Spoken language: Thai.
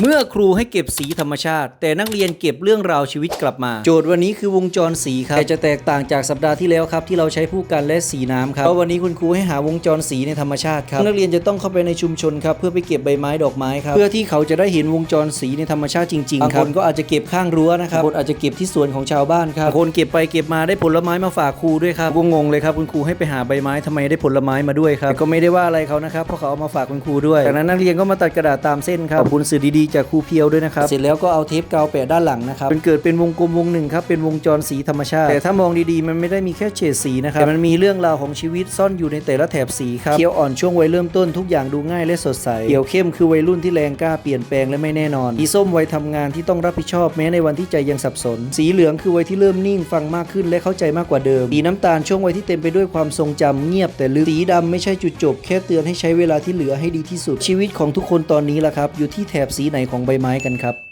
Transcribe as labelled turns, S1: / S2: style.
S1: เมื่อครูให้เก็บสีธรรมชาติ แต่นักเรียนเก็บเรื่องราวชีวิตกลับมา โจทย์วันนี้คือวงจรสีครับแต่จะแตกต่างจากสัปดาห์ที่แล้วครับ ที่เราใช้ผู้กันและสีน้ำครับเพราะวันนี้คุณครูให้หาวงจรสีในธรรมชาติครับนักเรียนจะต้องเข้าไปในชุมชนครับเพื่อไปเก็บใบไม้ดอกไม้ครับเพื่อที่เขาจะได้เห็นวงจรสีในธรรมชาติจริงๆครับบางคนก็อาจจะเก็บข้างรั้วนะครับบางคนอาจจะเก็บที่สวนของชาวบ้านครับบางคนเก็บไปเก็บมาได้ผลไม้มาฝากครูด้วยครับก็งงเลยครับคุณครูให้ไปหาใบไม้ทำไมได้ผลไม้มาด้วยครับแต่ก็ไม่ได้ว่าอะไรเขานะครับเพราะเขาเอามาฝากคุณครูด้วยจากนั้นนักเรียนก็มาตัดกระดาษตามเส้นครับขอบคุณสื่อดีๆจากครูเพียวด้วยนะครับ เสร็จแล้วก็เอาเทปกาวแปะด้านหลังนะครับเป็นเกิดเป็นวงกลมวงหนึ่งครับ เป็นวงจรสีธรรมชาติ แต่ถ้ามองดีๆ มันไม่ได้มีแค่เฉดสีนะครับ แต่มันมีเรื่องราวของชีวิตซ่อนอยู่ในแต่ละแถบสีครับ เขียวอ่อนช่วงวัยเริ่มต้นทุกอย่างดูง่ายและสดใส เขียวเข้มคือวัยรุ่นที่แรงกล้าเปลี่ยนแปลงและไม่แน่นอน สีส้มวัยทำงานที่ต้องรับผิดชอบแม้ในวันที่ใจยังสับสน สีเหลืองคือวัยที่เริ่มนิ่งฟังมากขึ้นและเข้าใจมากกว่าเดิม สีน้ำตาลช่วงวัยที่เต็มไปด้วยความทรงจำเงียบแต่ลึก สีดำไม่ใช่จุดจบ แค่เตือนให้ใช้เวลาที่เหลือให้ดีที่สุด ชีวิตของทุกคนตอนนี้ล่ะครับอยู่ที่แถบสีไหนของใบไม้กันครับ